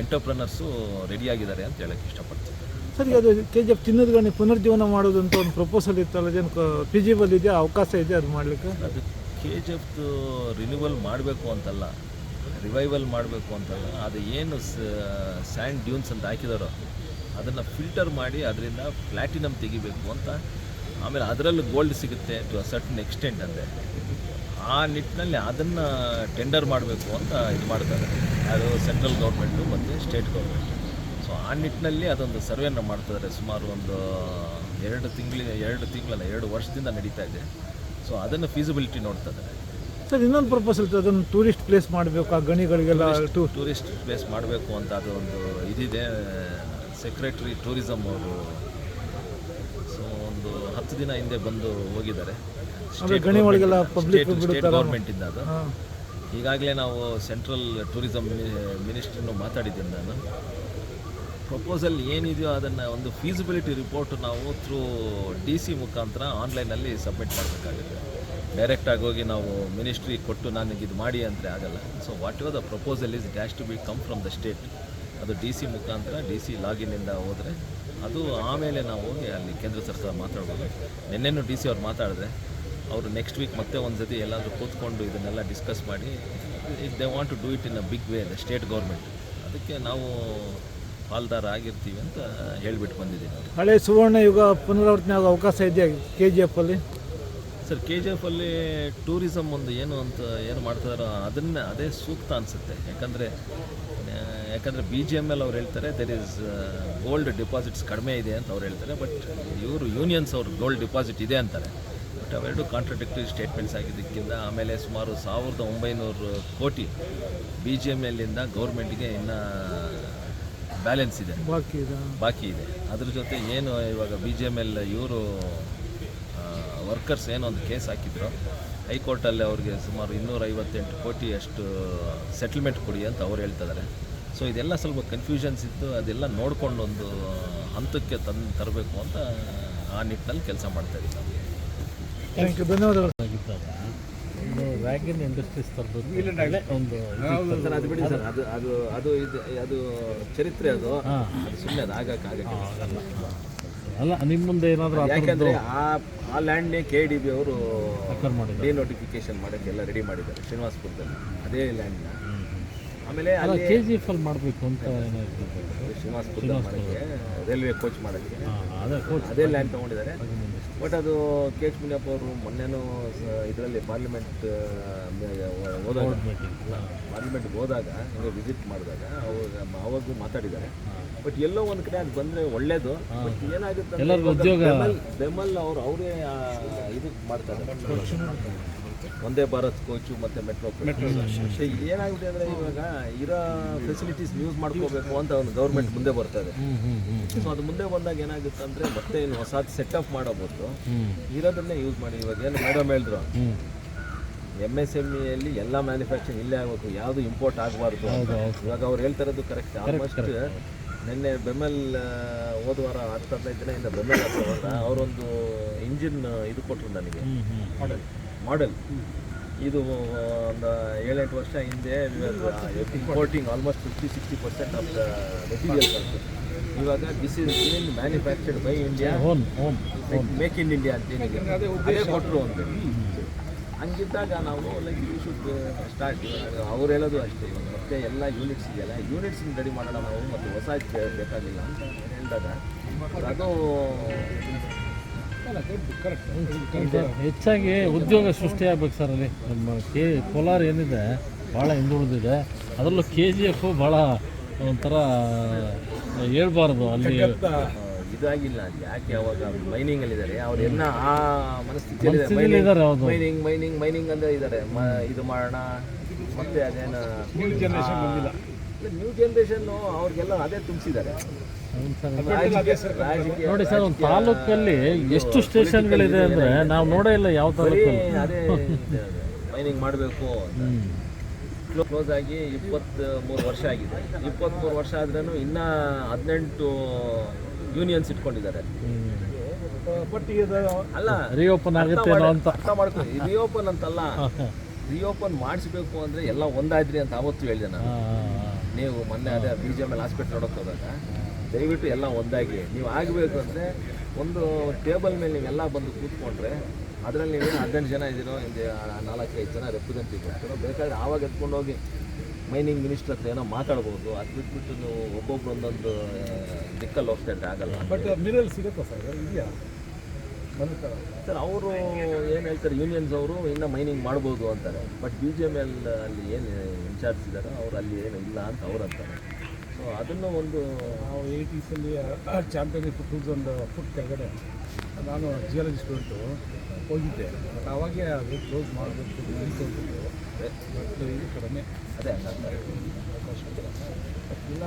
ಎಂಟರ್ಪ್ರನರ್ಸು ರೆಡಿಯಾಗಿದ್ದಾರೆ ಅಂತ ಹೇಳಕ್ಕೆ ಇಷ್ಟಪಡ್ತೀನಿ. ಸರ್ ಈಗ ಅದು ಕೆ ಜಿ ಎಫ್ ಚಿನ್ನದ ಗಣಿ ಪುನರ್ಜೀವನ ಮಾಡೋದು ಅಂತ ಒಂದು ಪ್ರಪೋಸಲ್ ಇತ್ತಲ್ಲ ಅದೇನು ಫಿಜಿಬಲ್ ಇದೆಯಾ? ಅವಕಾಶ ಇದೆ ಅದು ಮಾಡಲಿಕ್ಕೆ? ಅದು ಕೆ ಜಿ ಎಫ್ದು ರಿನ್ಯೂವಲ್ ಮಾಡಬೇಕು ಅಂತಲ್ಲ ರಿವೈವಲ್ ಮಾಡಬೇಕು ಅಂತಲ್ಲ ಅದು ಏನು ಸ್ಯಾಂಡ್ ಡ್ಯೂನ್ಸ್ ಅಂತ ಹಾಕಿದಾರೋ ಅದನ್ನು ಫಿಲ್ಟರ್ ಮಾಡಿ ಅದರಿಂದ ಪ್ಲ್ಯಾಟಿನಮ್ ತೆಗಿಬೇಕು ಅಂತ ಆಮೇಲೆ ಅದರಲ್ಲೂ ಗೋಲ್ಡ್ ಸಿಗುತ್ತೆ ಟು ಅ ಸರ್ಟನ್ ಎಕ್ಸ್ಟೆಂಟ್ ಅಂತೆ ಆ ನಿಟ್ಟಿನಲ್ಲಿ ಅದನ್ನು ಟೆಂಡರ್ ಮಾಡಬೇಕು ಅಂತ ಇದು ಮಾಡ್ತಾರೆ. ಅದು ಸೆಂಟ್ರಲ್ ಗೌರ್ಮೆಂಟು ಮತ್ತು ಸ್ಟೇಟ್ ಗೌರ್ಮೆಂಟು ಸೊ ಆ ನಿಟ್ಟಿನಲ್ಲಿ ಅದೊಂದು ಸರ್ವೆಯನ್ನು ಮಾಡ್ತಿದ್ದಾರೆ. ಸುಮಾರು ಒಂದು ಎರಡು ತಿಂಗಳಿಗೆ ಎರಡು ತಿಂಗಳಲ್ಲ ಎರಡು ವರ್ಷದಿಂದ ನಡೀತಾ ಇದೆ. ಸೊ ಅದನ್ನು ಫೀಸಿಬಿಲಿಟಿ ನೋಡ್ತಾ ಇದ್ದಾರೆ. ಸರ್ ಇನ್ನೊಂದು ಪರ್ಪಸ್ ಇರ್ತದೆ ಅದನ್ನು ಟೂರಿಸ್ಟ್ ಪ್ಲೇಸ್ ಮಾಡಬೇಕು. ಆ ಗಣಿಗಳಿಗೆಲ್ಲ ಟೂರಿಸ್ಟ್ ಪ್ಲೇಸ್ ಮಾಡಬೇಕು ಅಂತ ಅದು ಒಂದು ಇದಿದೆ. ಸೆಕ್ರೆಟ್ರಿ ಟೂರಿಸಮ್ ಅವರು ಹತ್ತು ದಿನ ಹಿಂದೆ ಬಂದು ಹೋಗಿದ್ದಾರೆ. ಗವರ್ಮೆಂಟ್ ಗಣಿ ಒಳಗೆಲ್ಲ ಅದು ಹಾಂ. ಈಗಾಗಲೇ ನಾವು ಸೆಂಟ್ರಲ್ ಟೂರಿಸಂ ಮಿನಿಸ್ಟ್ರಿನೂ ಮಾತಾಡಿದ್ದೀನಿ ನಾನು. ಪ್ರಪೋಸಲ್ ಏನಿದೆಯೋ ಅದನ್ನು ಒಂದು ಫೀಸಿಬಿಲಿಟಿ ರಿಪೋರ್ಟ್ ನಾವು ಥ್ರೂ ಡಿ ಸಿ ಮುಖಾಂತರ ಆನ್ಲೈನಲ್ಲಿ ಸಬ್ಮಿಟ್ ಮಾಡಬೇಕಾಗುತ್ತೆ. ಡೈರೆಕ್ಟಾಗಿ ಹೋಗಿ ನಾವು ಮಿನಿಸ್ಟ್ರಿ ಕೊಟ್ಟು ನನಗೆ ಇದು ಮಾಡಿ ಅಂದರೆ ಆಗಲ್ಲ. So whatever the proposal is dash to be come from the state ಅದು ಡಿ ಸಿ ಮುಖಾಂತರ ಡಿ ಸಿ ಲಾಗಿನಿಂದ ಹೋದರೆ ಅದು ಆಮೇಲೆ ನಾವು ಹೋಗಿ ಅಲ್ಲಿ ಕೇಂದ್ರ ಸರ್ಕಾರ ಮಾತಾಡ್ಬೋದು. ನಿನ್ನೆನೂ ಡಿ ಸಿ ಅವ್ರು ಮಾತಾಡಿದ್ರೆ ಅವರು ನೆಕ್ಸ್ಟ್ ವೀಕ್ ಮತ್ತೆ ಒಂದು ಸತಿ ಎಲ್ಲಾದರೂ ಕೂತ್ಕೊಂಡು ಇದನ್ನೆಲ್ಲ ಡಿಸ್ಕಸ್ ಮಾಡಿ if they want to do it in a big way the state government ಅದಕ್ಕೆ ನಾವು ಪಾಲ್ದಾರ ಆಗಿರ್ತೀವಿ ಅಂತ ಹೇಳಿಬಿಟ್ಟು ಬಂದಿದ್ದೀನಿ. ಅವ್ರಿಗೆ ಹಳೆ ಸುವರ್ಣ ಯುಗ ಪುನರಾವರ್ತನೆ ಆಗೋ ಅವಕಾಶ ಇದೆಯಾ ಕೆ ಜಿ ಎಫ್ ಅಲ್ಲಿ? ಸರ್ ಕೆ ಜಿ ಎಫಲ್ಲಿ ಟೂರಿಸಮ್ ಒಂದು ಏನು ಅಂತ ಏನು ಮಾಡ್ತಾರೋ ಅದನ್ನೇ ಅದೇ ಸೂಕ್ತ ಅನಿಸುತ್ತೆ. ಯಾಕಂದರೆ ಯಾಕಂದರೆ ಬಿ ಜಿ ಎಂ ಎಲ್ ಅವ್ರು ಹೇಳ್ತಾರೆ ದೆರ್ ಇಸ್ ಗೋಲ್ಡ್ ಡಿಪಾಸಿಟ್ಸ್ ಕಡಿಮೆ ಇದೆ ಅಂತ ಅವ್ರು ಹೇಳ್ತಾರೆ. ಬಟ್ ಇವರು ಯೂನಿಯನ್ಸ್ ಅವ್ರು ಗೋಲ್ಡ್ ಡಿಪಾಸಿಟ್ ಇದೆ ಅಂತಾರೆ. ಬಟ್ ಅವೆರಡು ಕಾಂಟ್ರಾಡಿಕ್ಟರಿ ಸ್ಟೇಟ್ಮೆಂಟ್ಸ್ ಆಗಿದ್ದಕ್ಕಿಂತ ಆಮೇಲೆ ಸುಮಾರು ಸಾವಿರದ ಒಂಬೈನೂರು ಕೋಟಿ ಬಿ ಜಿ ಎಂ ಎಲ್ಲಿಂದ ಗೌರ್ಮೆಂಟ್ಗೆ ಇನ್ನು ಬ್ಯಾಲೆನ್ಸ್ ಇದೆ. ಬಾಕಿ ಇದೆ. ಬಾಕಿ ಇದೆ. ಅದ್ರ ಜೊತೆ ಏನು ಇವಾಗ ಬಿ ಜಿ ಎಂ ಎಲ್ ಇವರು ವರ್ಕರ್ಸ್ ಏನೋ ಒಂದು ಕೇಸ್ ಹಾಕಿದ್ರು. ಹೈಕೋರ್ಟಲ್ಲಿ ಅವ್ರಿಗೆ ಸುಮಾರು ಇನ್ನೂರೈವತ್ತೆಂಟು ಕೋಟಿ ಅಷ್ಟು ಸೆಟಲ್ಮೆಂಟ್ ಕೊಡಿ ಅಂತ ಅವ್ರು ಹೇಳ್ತಿದ್ದಾರೆ ಸೊ ಇದೆಲ್ಲ ಸ್ವಲ್ಪ ಕನ್ಫ್ಯೂಷನ್ಸ್ ಇತ್ತು. ಅದೆಲ್ಲ ನೋಡ್ಕೊಂಡು ಒಂದು ಹಂತಕ್ಕೆ ತಂದು ತರಬೇಕು ಅಂತ ಆ ನಿಟ್ಟಿನಲ್ಲಿ ಕೆಲಸ ಮಾಡ್ತಾ ಇದ್ದೀವಿ ನಾವು. ಥ್ಯಾಂಕ್ ಯು ಧನ್ಯವಾದಗಳು. ಆಗಿದ್ದಾಗ ಒಂದು ವ್ಯಾಗನ್ ಇಂಡಸ್ಟ್ರೀಸ್ ತರಬೇಕು ಒಂದು ಸರ್ ಅದು ಬಿಡಿ ಸರ್. ಅದು ಅದು ಅದು ಇದು ಅದು ಚರಿತ್ರೆ ಅದು. ಅದು ಸುಮ್ಮನೆ ಅದು ಆಗಕ್ಕಾಗಲ್ಲ ಅಲ್ಲ ನಿಮ್ಮ ಮುಂದೆ ಏನಾದರೂ ಯಾಕೆಂದರೆ ಆ ಆ ಲ್ಯಾಂಡ್ನೇ ಕೆ ಡಿ ಬಿ ಅವರು ಡಿ ನೋಟಿಫಿಕೇಶನ್ ಮಾಡೋಕ್ಕೆ ಎಲ್ಲ ರೆಡಿ ಮಾಡಿದ್ದಾರೆ. ಶ್ರೀನಿವಾಸಪುರದಲ್ಲಿ. ಅದೇ ಲ್ಯಾಂಡ್ನ. ಆಮೇಲೆ ಅಲ್ಲಿ ಕೆ ಜಿ ಎಫ್ ಅಲ್ಲಿ ಮಾಡಬೇಕು ಅಂತ ಶ್ರೀನಿವಾಸಪುರದಲ್ಲಿ ಮಾಡೋಕ್ಕೆ ರೈಲ್ವೆ ಕೋಚ್ ಮಾಡೋಕ್ಕೆ. ಅದೇ ಲ್ಯಾಂಡ್ ತೊಗೊಂಡಿದ್ದಾರೆ. ಬಟ್ ಅದು ಕೆ ಎಚ್ ಮುನಿಯಪ್ಪ ಅವರು ಮೊನ್ನೆನೂ ಇದರಲ್ಲಿ ಪಾರ್ಲಿಮೆಂಟ್ ಹೋದಾಗ ಮೀಟಿಂಗ್ ಪಾರ್ಲಿಮೆಂಟ್ಗೆ ಹೋದಾಗ ಹಿಂಗೆ ವಿಸಿಟ್ ಮಾಡಿದಾಗ ಅವಾಗ ಅವಾಗೂ ಮಾತಾಡಿದ್ದಾರೆ. ಬಟ್ ಎಲ್ಲೋ ಒಂದು ಕಡೆ ಅದು ಬಂದರೆ ಒಳ್ಳೇದು. ಬಟ್ ಏನಾಗುತ್ತೆ ಬೆಮಲ್ ಅವರು ಅವರೇ ಇದಕ್ಕೆ ಮಾಡ್ತಾರೆ ಒಂದೇ ಭಾರತ್ ಕೋಚು ಮತ್ತು ಮೆಟ್ರೋ ಏನಾಗುತ್ತೆ ಅಂದರೆ ಇವಾಗ ಇರೋ ಫೆಸಿಲಿಟೀಸ್ ಯೂಸ್ ಮಾಡ್ಕೋಬೇಕು ಅಂತ ಒಂದು ಗೌರ್ಮೆಂಟ್ ಮುಂದೆ ಬರ್ತಾ ಹ್ಞೂ ಸೊ ಅದು ಮುಂದೆ ಬಂದಾಗ ಏನಾಗುತ್ತೆ ಅಂದರೆ ಮತ್ತೆ ಏನು ಹೊಸ ಸೆಟಪ್ ಮಾಡೋ ಬದಲು ಇರೋದನ್ನೇ ಯೂಸ್ ಮಾಡಿ. ಇವಾಗ ಏನು ಮೇಡಮ್ ಹೇಳಿದ್ರು. ಎಂ ಎಸ್ ಎಂ ಇಯಲ್ಲಿ ಎಲ್ಲ ಮ್ಯಾನುಫ್ಯಾಕ್ಚರಿಂಗ್ ಇಲ್ಲೇ ಆಗಬೇಕು. ಯಾವುದು ಇಂಪೋರ್ಟ್ ಆಗಬಾರ್ದು ಇವಾಗ ಅವ್ರು ಹೇಳ್ತಾ ಇರೋದು ಕರೆಕ್ಟ್ ಆಲ್ಮೋಸ್ಟ್ ನಿನ್ನೆ ಬೆಮೆಲ್ ಹೋದ ವಾರ ಹತ್ತು ಹದಿನೈದು ದಿನದಿಂದ ಬೆಮೆಲ್ ಹತ್ರ ಅವರೊಂದು ಇಂಜಿನ್ ಇದು ಕೊಟ್ಟರು ನನಗೆ. ಮಾಡೆಲ್ ಮಾಡೆಲ್ ಇದು ಒಂದು ಏಳೆಂಟು ವರ್ಷ ಹಿಂದೆ importing almost fifty sixty percent of the material ಇವಾಗ this is been manufactured by India own own make in India ಅಂತ ಏನಿದೆ. ಅದೇ ಕೊಟ್ಟರು ಅಂತ. ಹಂಗಿದ್ದಾಗ ನಾವು ಲೈಕ್ ಯು ಶುಡ್ ಸ್ಟಾರ್ಟ್ ಅವ್ರು ಹೇಳೋದು ಅಷ್ಟೇ. ಇವಾಗ ಮತ್ತೆ ಎಲ್ಲ ಯೂನಿಟ್ಸ್ ಇದೆಯಲ್ಲ ಯೂನಿಟ್ಸ್ ರೆಡಿ ಮಾಡೋಣ ನಾವು ಮತ್ತು ಹೊಸ ಬೇಕಾಗಿಲ್ಲ ಅಂತ ಹೇಳಿದಾಗ ಅದು ಹೆಚ್ಚಾಗಿ ಉದ್ಯೋಗ ಸೃಷ್ಟಿಯಾಗಬೇಕು ಸರ್ ಅಲ್ಲಿ. ನಮ್ಮ ಕೆ ಕೋಲಾರ ಏನಿದೆ ಭಾಳ ಹಿಂದುಳಿದಿದೆ. ಅದರಲ್ಲೂ ಕೆ ಜಿ ಎಫ್ ಭಾಳ ಒಂಥರ ಹೇಳ್ಬಾರ್ದು ಅಲ್ಲಿ. ಇದಾಗಿಲ್ಲ ಯಾಕೆ ಅವಾಗ ಮೈನಿಂಗ್ ಅಲ್ಲಿ ಇದ್ದಾರೆ. ಅವ್ರು ಎಲ್ಲ ಆ ಮನಸ್ಥಿತಿಯಲ್ಲಿ ಮೈನಿಂಗ್ ಮೈನಿಂಗ್ ಮೈನಿಂಗ್ ಅಂದ್ರೆ ಇದ್ದಾರೆ. ಇದು ಮಾಡೋಣ ಮತ್ತೆ ಅದೇನು ನ್ಯೂ ಜನರೇಷನ್ ಬಂದಿಲ್ಲ. ನ್ಯೂ ಜನರೇಷನ್ ಅವ್ರಿಗೆಲ್ಲ ಅದೇ ತುಂಬಿಸಿದ್ದಾರೆ. ನೋಡಿ ಸರ್ ಒಂದು ತಾಲೂಕಲ್ಲಿ ಎಷ್ಟು ಸ್ಟೇಷನ್ಗಳಿದೆ ಅಂದ್ರೆ ನಾವು ನೋಡೇ ಇಲ್ಲ ಯಾವ ತಾಲೂಕಲ್ಲಿ. ಅದೇ ಮೈನಿಂಗ್ ಮಾಡಬೇಕು ಕ್ಲೋಸ್ ಆಗಿ ಇಪ್ಪತ್ತ್ ಮೂರು ವರ್ಷ ಆಗಿದೆ. ಇಪ್ಪತ್ತ್ಮೂರು ವರ್ಷ ಆದ್ರೂ ಇನ್ನ ಹದಿನೆಂಟು ಯೂನಿಯನ್ಸ್ ಇಟ್ಕೊಂಡಿದ್ದಾರೆ. ಅಲ್ಲ ರಿಓಪನ್ ಆಗುತ್ತೆ ಅಂತ. ಅರ್ಥ ಅಂತ ರಿಓಪನ್ ಅಂತಲ್ಲ ರಿಓಪನ್ ಮಾಡಿಸ್ಬೇಕು ಅಂದ್ರೆ ಎಲ್ಲ ಒಂದಾದ್ರಿ ಅಂತ ಅವತ್ತು ಹೇಳಿದೆ ನಾನು. ನೀವು ಮೊನ್ನೆ ಅದೇ B G M L hospital ನೋಡೋಕೆ ಹೋದಾಗ. ದಯವಿಟ್ಟು ಎಲ್ಲ ಒಂದಾಗಿ. ನೀವು ಆಗಬೇಕು ಅಂದರೆ ಒಂದು ಟೇಬಲ್ ಮೇಲೆ ನೀವೆಲ್ಲ ಬಂದು ಕೂತ್ಕೊಂಡ್ರೆ ಅದರಲ್ಲಿ ನೀವು ಹದಿನೆಂಟು ಜನ ಇದ್ದೀರೋ ಹಿಂದೆ ನಾಲ್ಕೈದು ಜನ ರೆಪ್ರೆಸೆಂಟೇಟಿವ್ ಇದ್ದೀರೋ ಬೇಕಾದ್ರೆ ಆವಾಗ ಎತ್ಕೊಂಡು ಹೋಗಿ ಮೈನಿಂಗ್ ಮಿನಿಸ್ಟರ್ ಹತ್ರ ಏನೋ ಮಾತಾಡ್ಬೋದು. ಅದು ಬಿಟ್ಬಿಟ್ಟು ನೀವು ಒಬ್ಬೊಬ್ರು ಒಂದೊಂದು ದಿಕ್ಕಲ್ಲಿ ಹೋಗ್ತಾ ಇದ್ರೆ ಆಗಲ್ಲ ಬಟ್ ಮಿರಲ್ ಸಿಗುತ್ತಾ ಸರ್? ಇದೆಯಾ? ಸರ್ ಅವರು ಏನು ಹೇಳ್ತಾರೆ ಯೂನಿಯನ್ಸ್ ಅವರು ಇನ್ನೂ ಮೈನಿಂಗ್ ಮಾಡ್ಬೋದು ಅಂತಾರೆ. But B J M L ಅಲ್ಲಿ ಏನು ಇನ್ಚಾರ್ಜ್ ಇದ್ದಾರೋ ಅವರು ಅಲ್ಲಿ ಏನು ಇಲ್ಲ ಅಂತ ಅವ್ರು ಅಂತಾರೆ. ಅದನ್ನು ಒಂದು ನಾವು ಏಯ್ಟೀಸಲ್ಲಿ ಚಾಂಪಿಯನ್ ಟೂಸ್ ಒಂದು ಫುಟ್ ಕೆಳಗಡೆ ನಾನು ಜಿಯಾಲಜಿ ಸ್ಟೂಡೆಂಟು ಹೋಗಿದ್ದೆ ಬಟ್ ಅವಾಗೆ ಅದು ಕ್ಲೋಸ್ ಮಾಡಬೇಕು ಇದು ಕಡಿಮೆ ಅದೇ ಅವಕಾಶ ಇಲ್ಲ